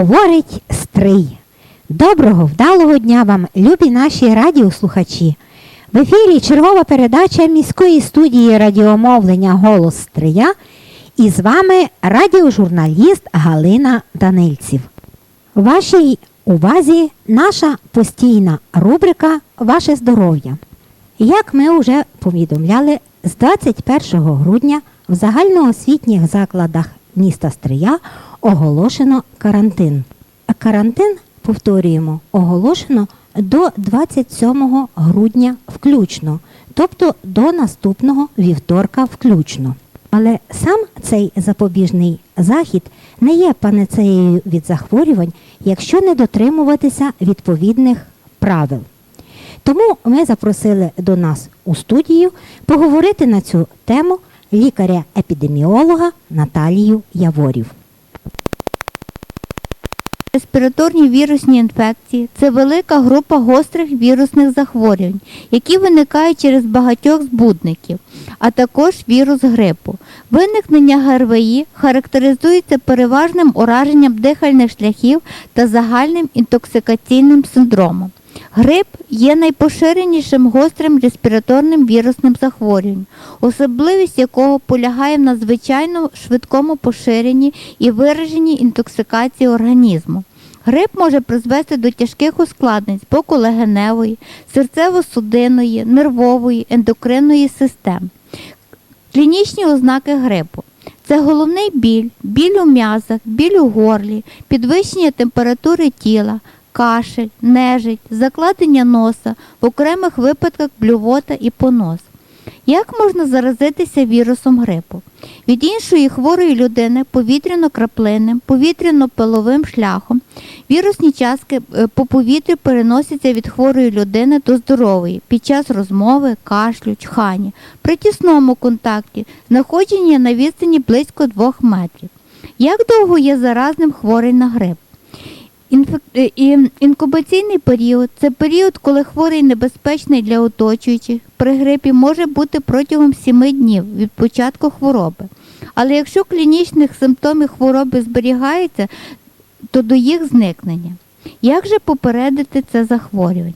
Говорить Стрий. Доброго, вдалого дня вам, любі наші радіослухачі. В ефірі чергова передача міської студії радіомовлення Голос Стрия і з вами радіожурналіст Галина Данильців. Вашій увазі наша постійна рубрика Ваше здоров'я. Як ми вже повідомляли, з 21 грудня в загальноосвітніх закладах міста Стрия оголошено карантин. Карантин, повторюємо, оголошено до 27 грудня включно, тобто до наступного вівторка включно. Але сам цей запобіжний захід не є панацеєю від захворювань, якщо не дотримуватися відповідних правил. Тому ми запросили до нас у студію поговорити на цю тему лікаря-епідеміолога Наталію Яворів. Респіраторні вірусні інфекції це велика група гострих вірусних захворювань, які виникають через багатьох збудників, а також вірус грипу. Виникнення ГРВІ характеризується переважним ураженням дихальних шляхів та загальним інтоксикаційним синдромом. Грип є найпоширенішим гострим респіраторним вірусним захворюванням, особливість якого полягає в надзвичайно швидкому поширенні і вираженні інтоксикації організму. Грип може призвести до тяжких ускладнень з боку легеневої, серцево-судинної, нервової, ендокринної систем. Клінічні ознаки грипу. Це головний біль, біль у м'язах, біль у горлі, підвищення температури тіла, кашель, нежить, закладення носа, в окремих випадках блювота і понос. Як можна заразитися вірусом грипу? Від іншої хворої людини повітряно-краплинним, повітряно-пиловим шляхом вірусні частки е, по повітрю переносяться від хворої людини до здорової під час розмови, кашлю, чхання, при тісному контакті, знаходження на відстані близько 2 метрів. Як довго є заразним хворий на грип? Е, Інкубаційний період це період, коли хворий небезпечний для оточуючих. При грипі може бути протягом 7 днів від початку хвороби. Але якщо клінічних симптомів хвороби зберігається, то до їх зникнення. Як же попередити це захворювання?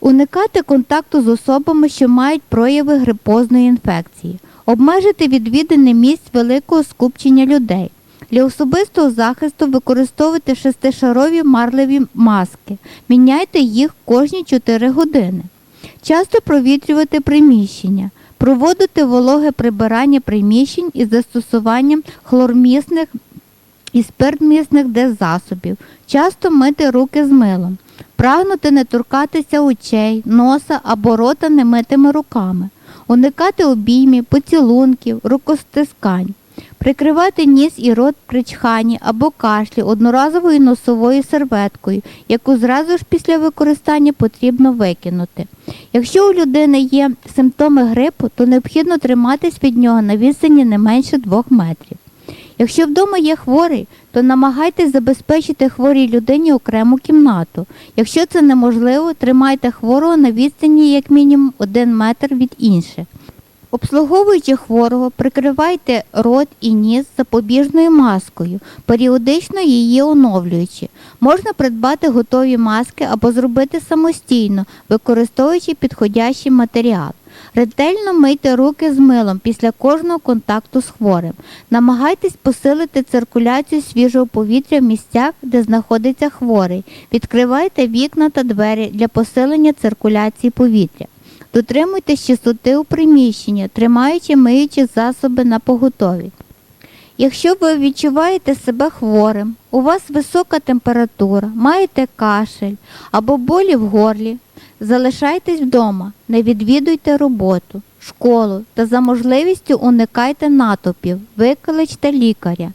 Уникати контакту з особами, що мають прояви грипозної інфекції, обмежити відвідини місць великого скупчення людей. Для особистого захисту використовуйте шестишарові марливі маски. Міняйте їх кожні 4 години. Часто провітрювати приміщення. Проводити вологе прибирання приміщень із застосуванням хлормісних і спиртмісних деззасобів. Часто мити руки з милом. Прагнути не торкатися очей, носа або рота немитими руками. Уникати обіймів, поцілунків, рукостискань. Прикривати ніс і рот при чханні або кашлі одноразовою носовою серветкою, яку зразу ж після використання потрібно викинути. Якщо у людини є симптоми грипу, то необхідно триматись від нього на відстані не менше 2 метрів. Якщо вдома є хворий, то намагайтесь забезпечити хворій людині окрему кімнату. Якщо це неможливо, тримайте хворого на відстані як мінімум 1 метр від інших. Обслуговуючи хворого, прикривайте рот і ніс запобіжною маскою, періодично її оновлюючи. Можна придбати готові маски або зробити самостійно, використовуючи підходящий матеріал. Ретельно мийте руки з милом після кожного контакту з хворим. Намагайтесь посилити циркуляцію свіжого повітря в місцях, де знаходиться хворий. Відкривайте вікна та двері для посилення циркуляції повітря. Дотримуйтесь чистоти у приміщенні, тримаючи миючі засоби на поготові. Якщо ви відчуваєте себе хворим, у вас висока температура, маєте кашель або болі в горлі, залишайтесь вдома, не відвідуйте роботу, школу та за можливістю уникайте натовпів, викличте лікаря.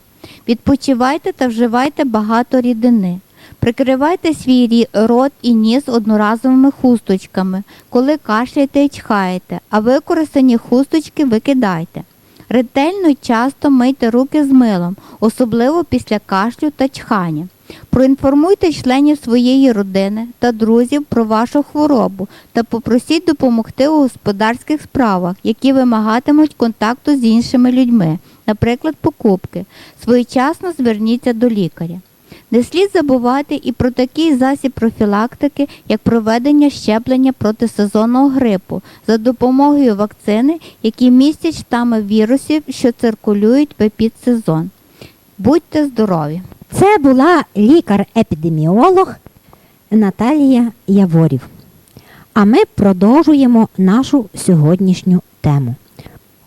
Відпочивайте та вживайте багато рідини. Прикривайте свій рот і ніс одноразовими хусточками, коли кашляєте і чхаєте, а використані хусточки викидайте. Ретельно й часто мийте руки з милом, особливо після кашлю та чхання. Проінформуйте членів своєї родини та друзів про вашу хворобу та попросіть допомогти у господарських справах, які вимагатимуть контакту з іншими людьми, наприклад, покупки. Своєчасно зверніться до лікаря. Не слід забувати і про такий засіб профілактики, як проведення щеплення проти сезонного грипу за допомогою вакцини, які містять штами вірусів, що циркулюють в епідсезон. Будьте здорові! Це була лікар-епідеміолог Наталія Яворів. А ми продовжуємо нашу сьогоднішню тему.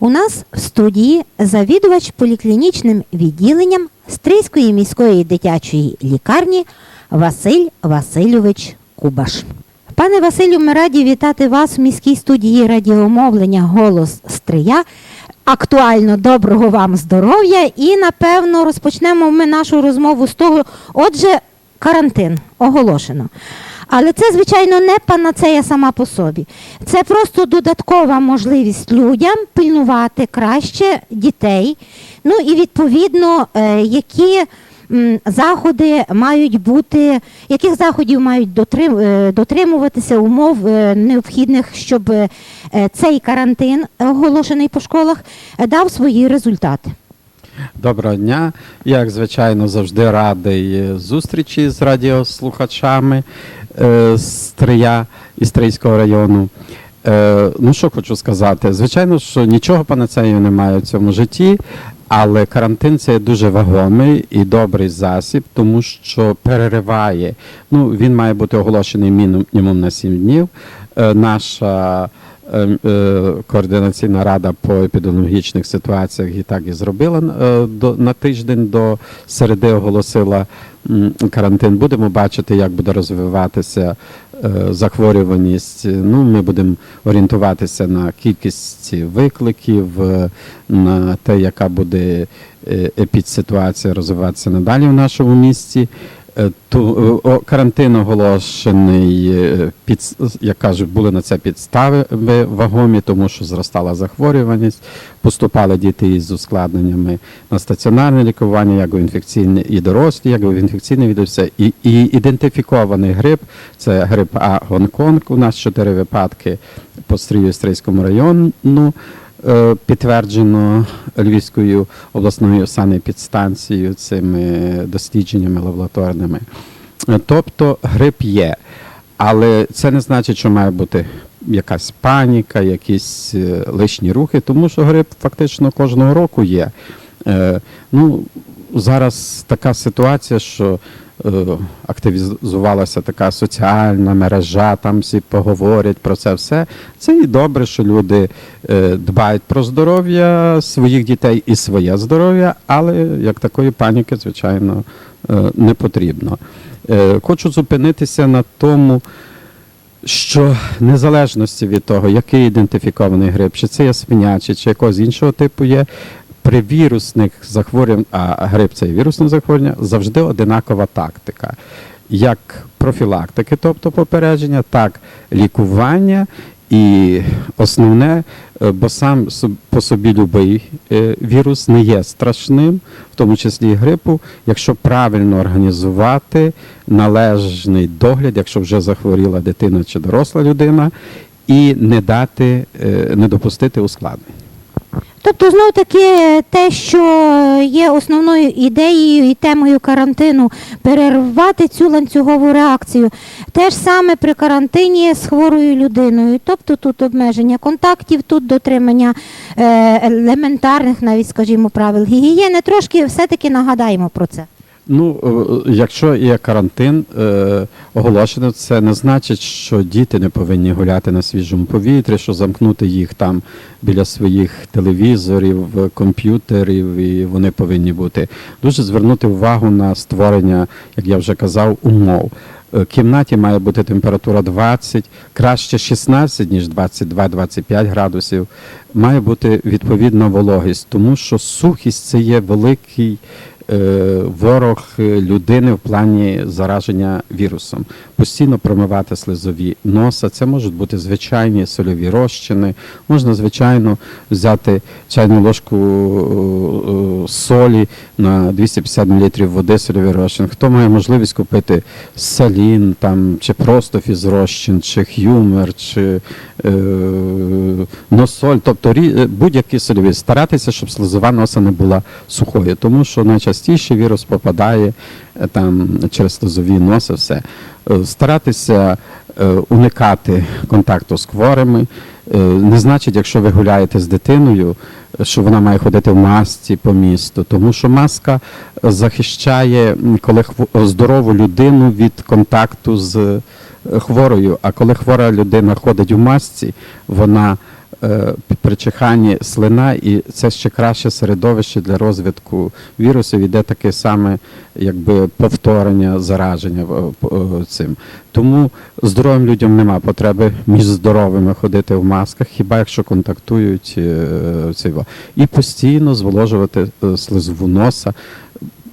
У нас в студії завідувач поліклінічним відділенням Стрийської міської дитячої лікарні Василь Васильович Кубаш. Пане Василю, ми раді вітати вас в міській студії радіомовлення Голос Стрия. Актуально доброго вам здоров'я і напевно розпочнемо ми нашу розмову з того. Отже, карантин оголошено. Але це, звичайно, не панацея сама по собі. Це просто додаткова можливість людям пильнувати краще дітей. Ну і відповідно, е, які заходи мають бути, яких заходів мають е, дотримуватися умов е, необхідних, щоб цей карантин, оголошений по школах, дав свої результати. Доброго дня. Як звичайно, завжди радий зустрічі з радіослухачами з Трия і району. Ну, що хочу сказати? Звичайно, що нічого панацею немає в цьому житті, але карантин це дуже вагомий і добрий засіб, тому що перериває. Ну, він має бути оголошений мінімум на 7 днів. Е, наша е, е, координаційна рада по епідеміологічних ситуаціях і так і зробила до, на тиждень до середи оголосила карантин. Будемо бачити, як буде розвиватися захворюваність. Ну, ми будемо орієнтуватися на кількість викликів, е, на те, яка буде е, епідситуація розвиватися надалі в нашому місті. Е, ту- е, карантин оголошений, е, під, як кажуть, були на це підстави ви- вагомі, тому що зростала захворюваність, поступали діти із ускладненнями на стаціонарне лікування, як у інфекційне і дорослі, як у інфекційне відося. І, і ідентифікований грип, це грип А Гонконг. У нас чотири випадки по Стрію Стрийському району. Е, Підтверджено Львівською обласною санепідстанцією цими дослідженнями лабораторними. Е, Тобто грип є, але це не значить, що має бути якась паніка, якісь е, лишні рухи, тому що грип фактично кожного року є. Ну, зараз така ситуація, що активізувалася така соціальна мережа, там всі поговорять про це все. Це і добре, що люди е, дбають про здоров'я своїх дітей і своє здоров'я, але як такої паніки, звичайно, е, не потрібно. Е, Хочу зупинитися на тому, що незалежності від того, який ідентифікований грип, чи це є свинячий, чи якогось іншого типу є, при вірусних захворюваннях, а грип це вірусне захворювання, завжди одинакова тактика. Як профілактики, тобто попередження, так лікування. І основне, е, бо сам по собі любий е, вірус не є страшним, в тому числі і грипу, якщо правильно організувати належний догляд, якщо вже захворіла дитина чи доросла людина, і не дати, е, не допустити ускладнень. Тобто, знов таки, те, що є основною ідеєю і темою карантину, перервати цю ланцюгову реакцію. Те ж саме при карантині з хворою людиною. Тобто тут обмеження контактів, тут дотримання е, елементарних, навіть скажімо, правил гігієни. Трошки все-таки нагадаємо про це. Ну, е, якщо є карантин е, оголошено, це не значить, що діти не повинні гуляти на свіжому повітрі, що замкнути їх там біля своїх телевізорів, комп'ютерів, і вони повинні бути. Дуже звернути увагу на створення, як я вже казав, умов. Е, В кімнаті має бути температура 20, краще 16, ніж 22-25 градусів. Має бути відповідна вологість, тому що сухість це є великий ворог е, людини в плані зараження вірусом. Постійно промивати слизові носа. Це можуть бути звичайні сольові розчини. Можна, звичайно, взяти чайну ложку е, е, солі на 250 мл води сольовий розчин. Хто має можливість купити салін там, чи просто фізрозчин, чи х'юмер, чи е, носоль, тобто е, будь-які сольові. Старатися, щоб слизова носа не була сухою, тому що найчастіше частіше вірус попадає е, там через слизові носи, все. Е, Старатися е, уникати контакту з хворими. Не значить, якщо ви гуляєте з дитиною, що вона має ходити в масці по місту, тому що маска захищає коли здорову людину від контакту з хворою. А коли хвора людина ходить у масці, вона при чиханні слина, і це ще краще середовище для розвитку вірусів. Іде таке саме якби повторення зараження е, е, цим. Тому здоровим людям нема потреби між здоровими ходити в масках, хіба якщо контактують е, цього. І постійно зволожувати е, слизову носа,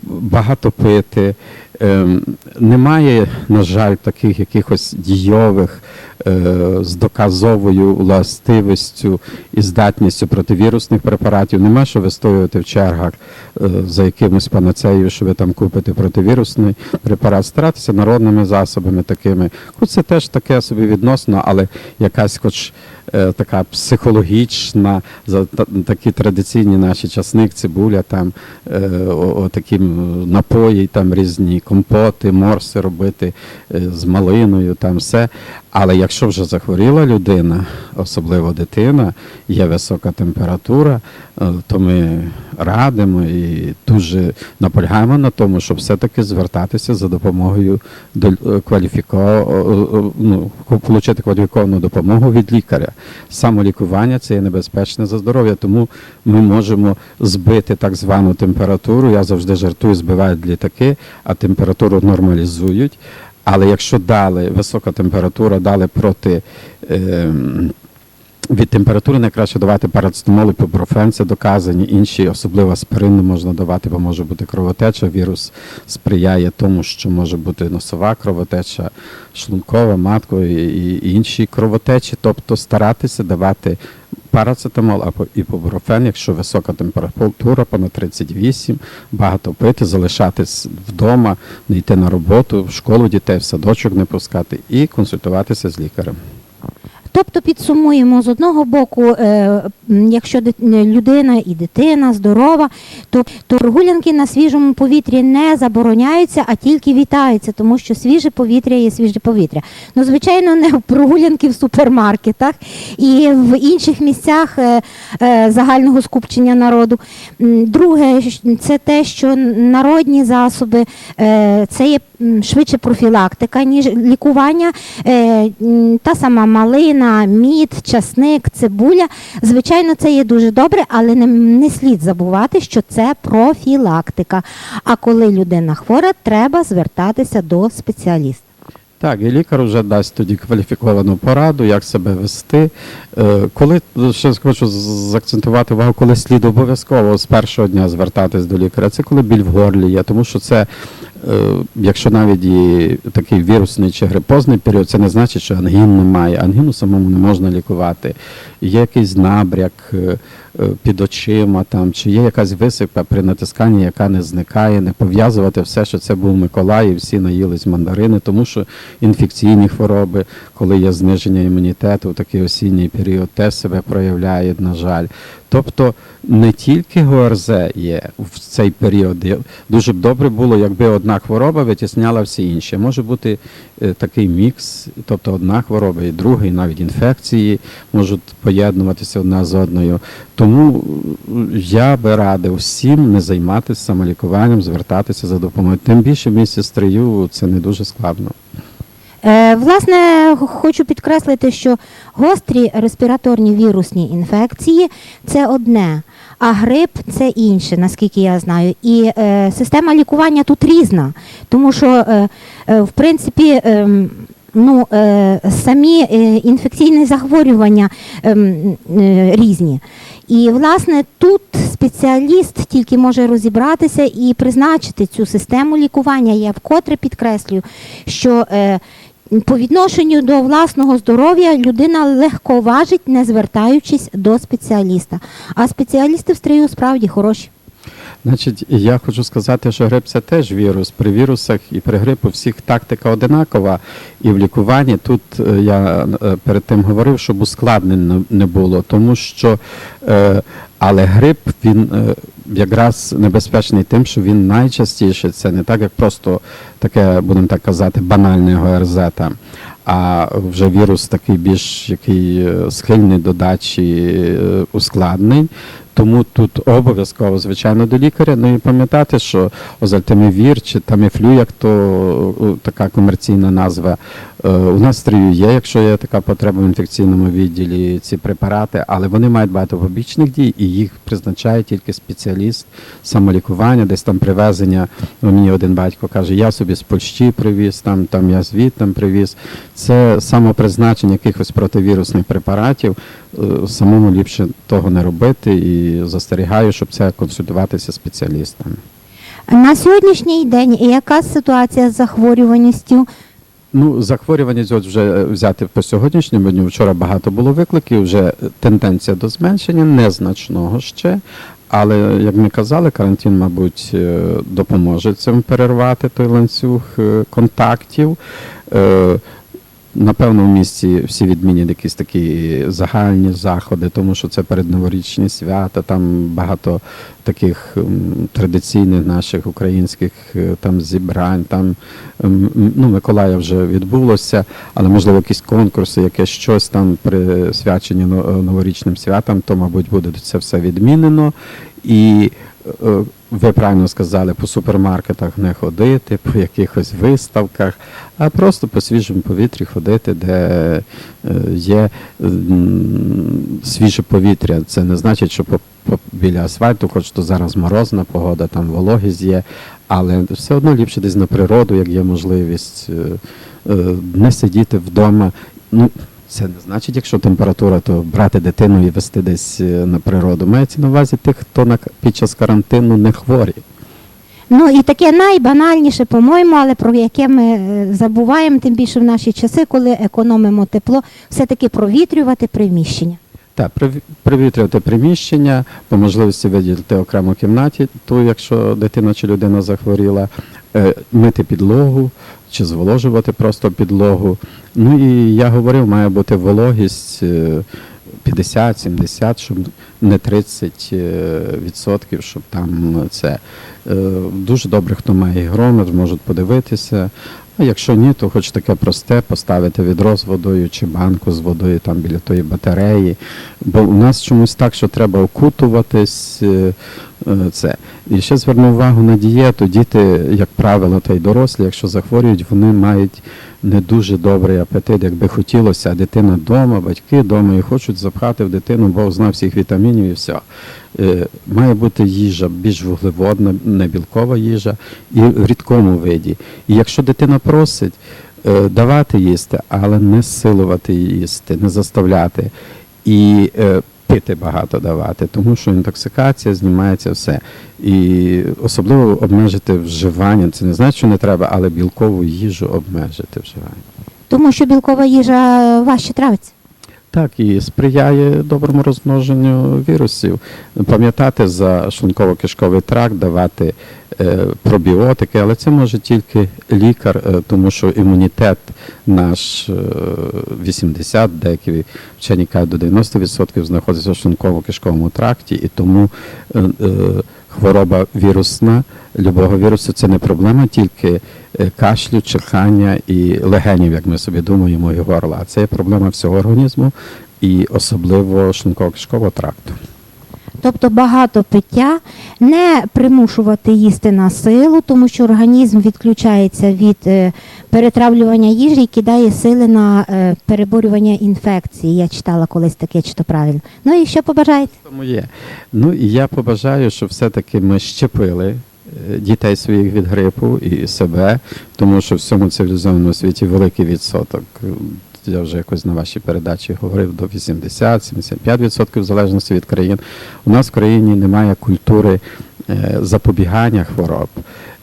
багато пити. Ем, Немає, на жаль, таких якихось дійових е, з доказовою властивістю і здатністю противірусних препаратів. Нема що вистоювати в чергах е, за якимось панацеєю, що ви там купите противірусний препарат. Старатися народними засобами такими. Хоч це теж таке собі відносно, але якась хоч така психологічна, за та- такі традиційні наші часник, цибуля, там е, такі напої, там різні компоти, морси робити е, з малиною, там все. Але якщо вже захворіла людина, особливо дитина, є висока температура, е, то ми радимо і дуже наполягаємо на тому, щоб все-таки звертатися за допомогою до е, кваліфіко, е, ну, кваліфіковану допомогу від лікаря. Самолікування це є небезпечне за здоров'я, тому ми можемо збити так звану температуру. Я завжди жартую, збивають літаки, а температуру нормалізують. Але якщо дали висока температура, дали проти. Е, від температури найкраще давати парацетамол і піброфен, це доказані. Інші, особливо аспирин, можна давати, бо може бути кровотеча. Вірус сприяє тому, що може бути носова кровотеча, шлункова, маткові і інші кровотечі. Тобто старатися давати парацетамол або іпоброфен, якщо висока температура, понад 38, багато пити, залишатись вдома, не йти на роботу, в школу дітей, в садочок не пускати і консультуватися з лікарем. Тобто підсумуємо з одного боку, е, якщо людина і дитина здорова, то, то прогулянки на свіжому повітрі не забороняються, а тільки вітаються, тому що свіже повітря є свіже повітря. Ну, звичайно, не прогулянки в супермаркетах і в інших місцях е, е, загального скупчення народу. Друге, це те, що народні засоби е, це є швидше профілактика, ніж лікування. Е, Та сама малина, мід, часник, цибуля. Звичайно, це є дуже добре, але не, не слід забувати, що це профілактика. А коли людина хвора, треба звертатися до спеціаліста. Так, і лікар вже дасть тоді кваліфіковану пораду, як себе вести. Е, Коли ще хочу заакцентувати увагу, коли слід обов'язково з першого дня звертатись до лікаря, це коли біль в горлі є, тому що це, е, якщо навіть і такий вірусний чи грипозний період, це не значить, що ангін немає. Ангіну самому не можна лікувати. Є якийсь набряк е, під очима, там, чи є якась висипка при натисканні, яка не зникає, не пов'язувати все, що це був Миколай, і всі наїлись мандарини, тому що інфекційні хвороби, коли є зниження імунітету в такий осінній період, теж себе проявляє, на жаль. Тобто не тільки ГОРЗ є в цей період. Дуже б добре було, якби одна хвороба витісняла всі інші. Може бути е, такий мікс, тобто одна хвороба і друга, і навіть інфекції можуть поєднуватися одна з одною. Тому е, я би радив всім не займатися самолікуванням, звертатися за допомогою. Тим більше місті Стрию це не дуже складно. Е, Власне, хочу підкреслити, що гострі респіраторні вірусні інфекції це одне, а грип це інше, наскільки я знаю. І е, система лікування тут різна, тому що, е, е, в принципі, ем, ну, е, самі е, інфекційні захворювання ем, різні. І, власне, тут спеціаліст тільки може розібратися і призначити цю систему лікування. Я вкотре підкреслюю, що по відношенню до власного здоров'я людина легко важить, не звертаючись до спеціаліста. А спеціалісти в стрію справді хороші. Значить, я хочу сказати, що грип це теж вірус. При вірусах і при грипу всіх тактика одинакова. І в лікуванні тут е, я е, перед тим говорив, щоб ускладнень не- було, тому що е, Але грип він е, якраз небезпечний тим, що він найчастіше це не так, як просто таке, будемо так казати, банальне ГРЗ а вже вірус такий більш який е, схильний до дачі ускладний, ускладнень. Тому тут обов'язково, звичайно, до лікаря. Ну і пам'ятати, що озальтамівір чи таміфлю, як то е, така комерційна назва, е, у нас стрію є, якщо є така потреба в інфекційному відділі, ці препарати, але вони мають багато побічних дій і їх призначає тільки спеціаліст самолікування, десь там привезення. Ну, Мені один батько каже, я собі з Польщі привіз, там, там я звідтам привіз. Це самопризначення якихось противірусних препаратів. Е, Самому ліпше того не робити і застерігаю, щоб це консультуватися спеціалістами. На сьогоднішній день яка ситуація з захворюваністю? Ну, захворюваність от вже е, взяти по сьогоднішньому дню. Вчора багато було викликів, вже тенденція до зменшення, незначного ще. Але, як ми казали, карантин, мабуть, е, допоможе цим перервати той ланцюг е, контактів. Напевно, в місті всі відмінять якісь такі загальні заходи, тому що це передноворічні свята, там багато таких традиційних наших українських е, там зібрань. Там ну, Миколая вже відбулося, але можливо якісь конкурси, якесь щось там присвячені новорічним святам, то, мабуть, буде це все відмінено. І ви правильно сказали, по супермаркетах не ходити, по якихось виставках, а просто по свіжому повітрі ходити, де е, є свіже повітря. Це не значить, що по, біля асфальту, хоч то зараз морозна погода, там вологість є, але все одно ліпше десь на природу, як є можливість, е, е, не сидіти вдома. Ну, це не значить, якщо температура, то брати дитину і вести десь е, на природу. Мається на увазі тих, хто на, під час карантину не хворі. Ну і таке найбанальніше, по-моєму, але про яке ми е, забуваємо, тим більше в наші часи, коли економимо тепло, все-таки провітрювати приміщення. Так, привітрювати приміщення, по можливості виділити окрему кімнаті, ту, якщо дитина чи людина захворіла, е, мити підлогу чи зволожувати просто підлогу. Ну і я говорив, має бути вологість е, 50-70, щоб не 30 е, відсотків, щоб там це. Е, Дуже добре, хто має грометр, можуть подивитися. А якщо ні, то хоч таке просте поставити відро з водою чи банку з водою там біля тої батареї. Бо у нас чомусь так, що треба окутуватись. Е, Це. І ще зверну увагу на дієту. Діти, як правило, та й дорослі, якщо захворюють, вони мають не дуже добрий апетит, як би хотілося, а дитина вдома, батьки вдома і хочуть запхати в дитину, бо знав всіх вітамінів і все. Має бути їжа більш вуглеводна, не білкова їжа, і в рідкому виді. І якщо дитина просить, е, давати їсти, але не силувати їсти, не заставляти. І е, пити багато давати, тому що інтоксикація знімається все. І особливо обмежити вживання. Це не значить, що не треба, але білкову їжу обмежити вживання. Тому що білкова їжа важче травиться. Так, і сприяє доброму розмноженню вірусів. Пам'ятати за шлунково-кишковий тракт, давати е, пробіотики, але це може тільки лікар, е, тому що імунітет наш е, 80, деякі вчені кажуть, до 90% знаходиться в шлунково-кишковому тракті, і тому е, е, хвороба вірусна, любого вірусу це не проблема тільки е, кашлю, чихання і легенів, як ми собі думаємо, і горла. Це є проблема всього організму і особливо шлунково-кишкового тракту. Тобто багато пиття, не примушувати їсти на силу, тому що організм відключається від е, перетравлювання їжі і кидає сили на е, переборювання інфекції. Я читала колись таке, чи то правильно. Ну і що побажаєте? Тому є. Ну і я побажаю, щоб все-таки ми щепили е, дітей своїх від грипу і себе, тому що в всьому цивілізованому світі великий відсоток. е, Я вже якось на вашій передачі говорив до 80-75% в залежності від країн. У нас в країні немає культури е, запобігання хвороб.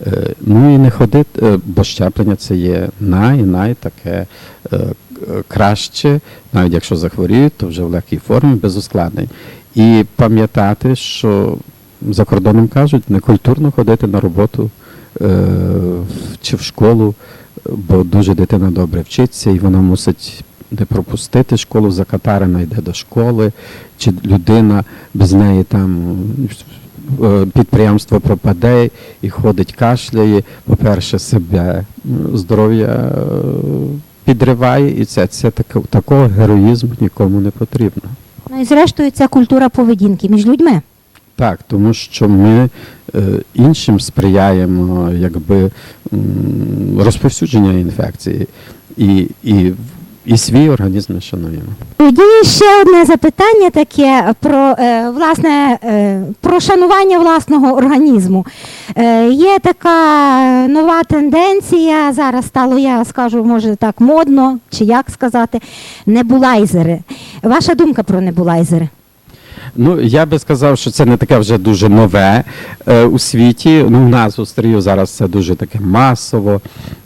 Е, Ну і не ходити, е, бо щеплення це є най-най таке е, краще, навіть якщо захворіють, то вже в легкій формі, без ускладнень. І пам'ятати, що за кордоном кажуть, не культурно ходити на роботу е, чи в школу, бо дуже дитина добре вчиться, і вона мусить не пропустити школу, закатарена йде до школи, чи людина без неї там е, підприємство пропаде і ходить, кашляє, по-перше, себе здоров'я е, підриває, і це, це так, такого героїзму нікому не потрібно. Ну і зрештою, це культура поведінки між людьми. Так, тому що ми е, іншим сприяємо якби розповсюдження інфекції і, і, і свій організм не шануємо. Тоді ще одне запитання таке про е, власне е, про шанування власного організму. Є така нова тенденція. Зараз стало, я скажу, може так модно, чи як сказати, небулайзери. Ваша думка про небулайзери? Ну, я би сказав, що це не таке вже дуже нове е, у світі. Ну, у нас у Стрію зараз це дуже таке масово.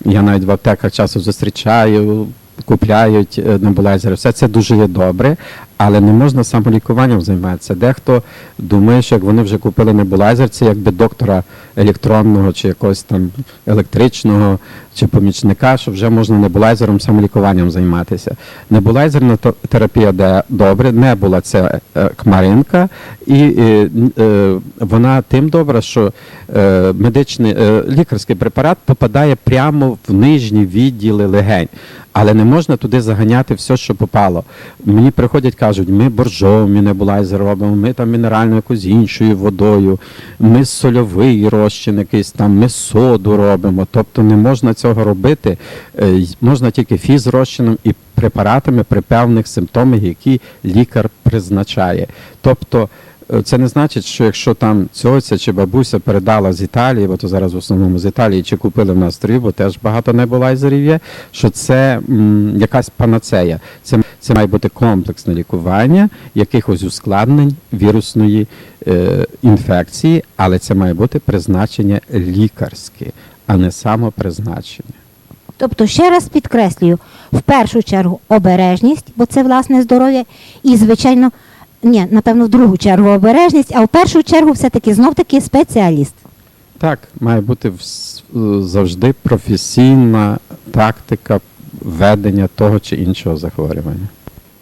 Я навіть в аптеках часу зустрічаю, купляють е, небулайзери. Все це дуже є добре, але не можна самолікуванням займатися. Дехто думає, що як вони вже купили небулайзер, це якби доктора електронного чи якогось там електричного чи помічника, що вже можна небулайзером самолікуванням займатися. Небулайзерна терапія де добре, не була це е, кмаринка, і е, н- е, вона тим добра, що медичний лікарський препарат попадає прямо в нижні відділи легень. Але не можна туди заганяти все, що попало. Мені приходять, кажуть, ми боржовий небулайзер робимо, ми там мінеральну якусь іншою водою, ми сольовий розчин якийсь там, ми соду робимо. Тобто не можна цього робити. Е, Можна тільки фізрозчином і препаратами при певних симптомах, які лікар призначає. Тобто це не значить, що якщо там цьоця чи бабуся передала з Італії, бо то зараз в основному з Італії, чи купили в нас три, бо теж багато небулайзерів є, що це м, якась панацея. Це, це має бути комплексне лікування якихось ускладнень вірусної е, інфекції, але це має бути призначення лікарське, а не самопризначення. Тобто, ще раз підкреслюю, в першу чергу обережність, бо це власне здоров'я, і, звичайно, ні, напевно, в другу чергу обережність, а в першу чергу все-таки знов-таки спеціаліст. Так, має бути е, завжди професійна тактика ведення того чи іншого захворювання.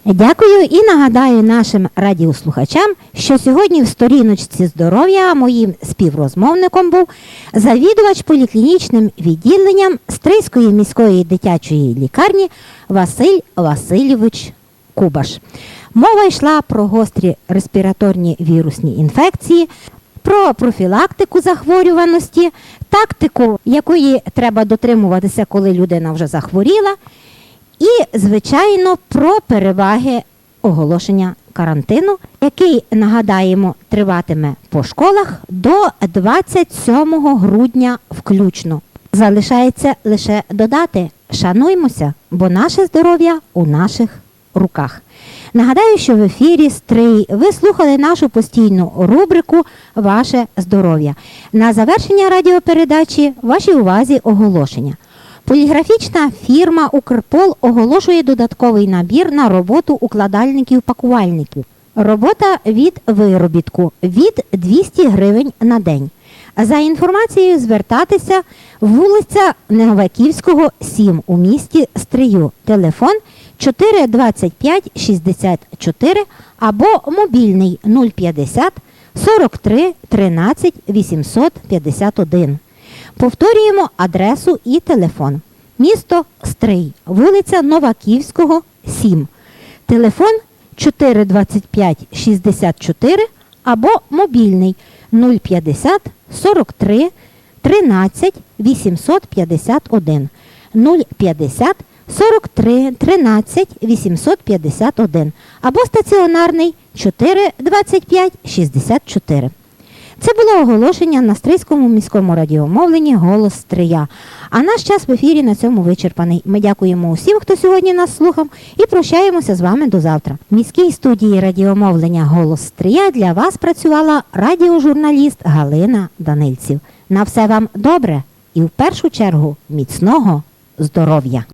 Дякую і нагадаю нашим радіослухачам, що сьогодні в сторіночці здоров'я моїм співрозмовником був завідувач поліклінічним відділенням Стрийської міської дитячої лікарні Василь Васильович Кубаш. Мова йшла про гострі респіраторні вірусні інфекції, про профілактику захворюваності, тактику, якої треба дотримуватися, коли людина вже захворіла, і, звичайно, про переваги оголошення карантину, який, нагадаємо, триватиме по школах до 27 грудня включно. Залишається лише додати: шануймося, бо наше здоров'я у наших руках. Нагадаю, що в ефірі Стрий ви слухали нашу постійну рубрику Ваше здоров'я. На завершення радіопередачі вашій увазі оголошення. Поліграфічна фірма Укрпол оголошує додатковий набір на роботу укладальників-пакувальників. Робота від виробітку від 200 гривень на день. За інформацією звертатися вулиця Неговаківського, 7 у місті Стрию. Телефон 425 64 або мобільний 050 43 13 851. Повторюємо адресу і телефон. Місто Стрий, вулиця Новаківського, 7. Телефон 425 64 або мобільний 050 43 13 851. 050 43 13 851 або стаціонарний 425 64. Це було оголошення на Стрийському міському радіомовленні Голос Стрия. А наш час в ефірі на цьому вичерпаний. Ми дякуємо усім, хто сьогодні нас слухав, і прощаємося з вами до завтра. В міській студії радіомовлення Голос Стрия для вас працювала радіожурналіст Галина Данильців. На все вам добре і в першу чергу міцного здоров'я!